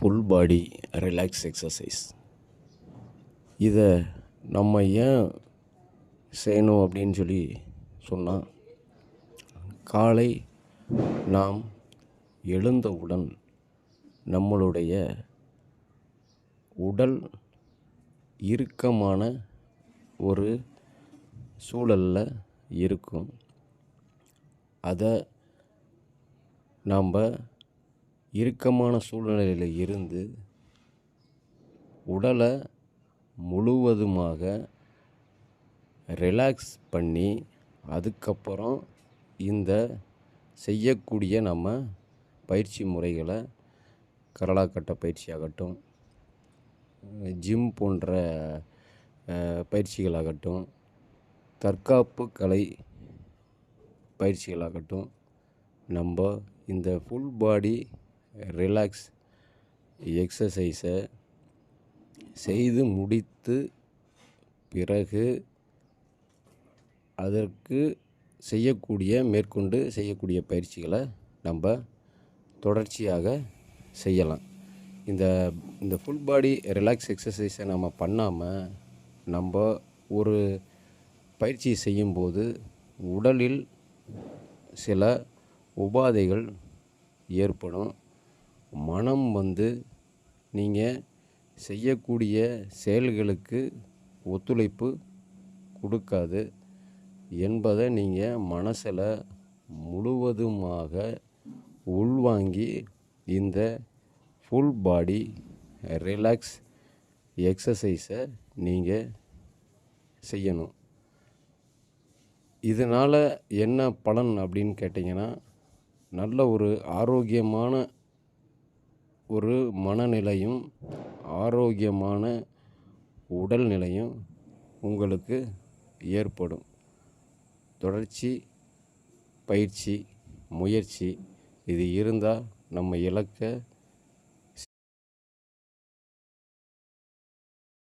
Full body relax exercise இதை நம்ம ஏன் செய்யணும் அப்படின்னு சொல்லி சொன்னால் காலை நாம் எழுந்தவுடன் நம்மளுடைய உடல் இறுக்கமான ஒரு சூழலில் இருக்கும். அதை நாம் இறுக்கமான சூழ்நிலையில் இருந்து உடலை முழுவதுமாக ரிலாக்ஸ் பண்ணி அதுக்கப்புறம் இந்த செய்யக்கூடிய நம்ம பயிற்சி முறைகளை கரளாக்கட்ட பயிற்சியாகட்டும் ஜிம் போன்ற பயிற்சிகளாகட்டும் தற்காப்பு கலை பயிற்சிகளாகட்டும் நம்ம இந்த ஃபுல் பாடி ரிலாக்ஸ் எக்ஸசைஸை செய்து முடித்து பிறகு அதற்கு செய்யக்கூடிய மேற்கொண்டு செய்யக்கூடிய பயிற்சிகளை நம்ம தொடர்ச்சியாக செய்யலாம். இந்த இந்த ஃபுல் பாடி ரிலாக்ஸ் எக்ஸசைஸை நம்ம பண்ணாமல் நம்ம ஒரு பயிற்சி செய்யும்போது உடலில் சில உபாதைகள் ஏற்படும். மனம் வந்து நீங்கள் செய்யக்கூடிய செயல்களுக்கு ஒத்துழைப்பு கொடுக்காது என்பதை நீங்கள் மனசில் முழுவதுமாக உள்வாங்கி இந்த ஃபுல் பாடி ரிலாக்ஸ் எக்ஸசைஸை நீங்கள் செய்யணும். இதனால் என்ன பலன் அப்படின்னு கேட்டிங்கன்னா நல்ல ஒரு ஆரோக்கியமான ஒரு மனநிலையும் ஆரோக்கியமான உடல்நிலையும் உங்களுக்கு ஏற்படும். தொடர்ச்சி பயிற்சி முயற்சி இது இருந்தால் நம்ம இலக்கை